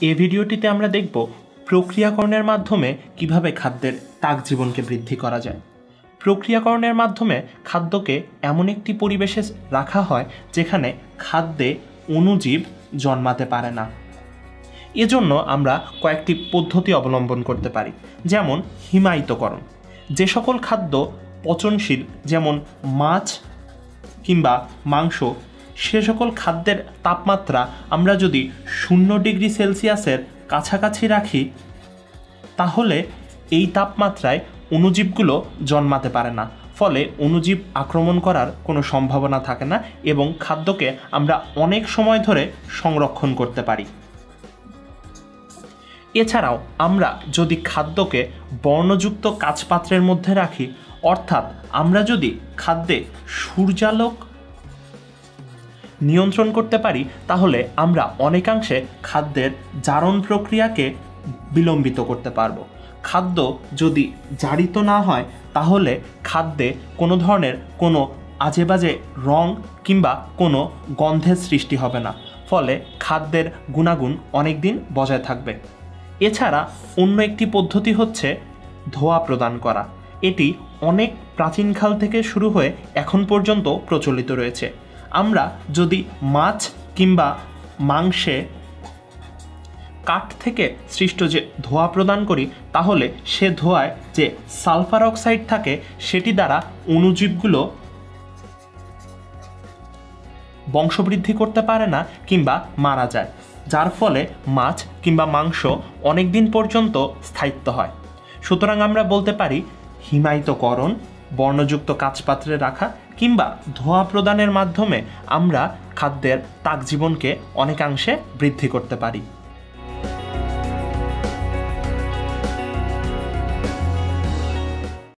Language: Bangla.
এ ভিডিওটিতে আমরা দেখব প্রক্রিয়াকরণের মাধ্যমে কীভাবে খাদ্যের তাক জীবনকে বৃদ্ধি করা যায়। প্রক্রিয়াকরণের মাধ্যমে খাদ্যকে এমন একটি পরিবেশে রাখা হয় যেখানে খাদ্যে অণুজীব জন্মাতে পারে না। এজন্য আমরা কয়েকটি পদ্ধতি অবলম্বন করতে পারি, যেমন হিমায়িতকরণ। যে সকল খাদ্য পচনশীল, যেমন মাছ কিংবা মাংস সে সকল খাদ্যের তাপমাত্রা আমরা যদি শূন্য ডিগ্রি সেলসিয়াসের কাছাকাছি রাখি, তাহলে এই তাপমাত্রায় অণুজীবগুলো জন্মাতে পারে না। ফলে অণুজীব আক্রমণ করার কোনো সম্ভাবনা থাকে না এবং খাদ্যকে আমরা অনেক সময় ধরে সংরক্ষণ করতে পারি। এছাড়াও আমরা যদি খাদ্যকে বর্ণযুক্ত কাচপাত্রের মধ্যে রাখি, অর্থাৎ আমরা যদি খাদ্যে সূর্যালোক নিয়ন্ত্রণ করতে পারি, তাহলে আমরা অনেকাংশে খাদ্যের জারণ প্রক্রিয়াকে বিলম্বিত করতে পারব। খাদ্য যদি জারিত না হয়, তাহলে খাদ্যে কোনো ধরনের কোনো আজে বাজে রং কিংবা কোনো গন্ধের সৃষ্টি হবে না। ফলে খাদ্যের গুণাগুণ অনেক দিন বজায় থাকবে। এছাড়া অন্য একটি পদ্ধতি হচ্ছে ধোয়া প্রদান করা। এটি অনেক প্রাচীনকাল থেকে শুরু হয়ে এখন পর্যন্ত প্রচলিত রয়েছে। আমরা যদি মাছ কিংবা মাংসে কাঠ থেকে সৃষ্ট যে ধোঁয়া প্রদান করি, তাহলে সে ধোঁয়ায় যে সালফার অক্সাইড থাকে, সেটি দ্বারা অণুজীবগুলো বংশবৃদ্ধি করতে পারে না কিংবা মারা যায়, যার ফলে মাছ কিংবা মাংস অনেক দিন পর্যন্ত স্থায়িত্ব হয়। সুতরাং আমরা বলতে পারি, হিমায়িতকরণ, বর্ণযুক্ত কাচপাত্রে রাখা কিংবা ধোয়া প্রদানের মাধ্যমে আমরা খাদ্যের তাক জীবনকে অনেকাংশে বৃদ্ধি করতে পারি।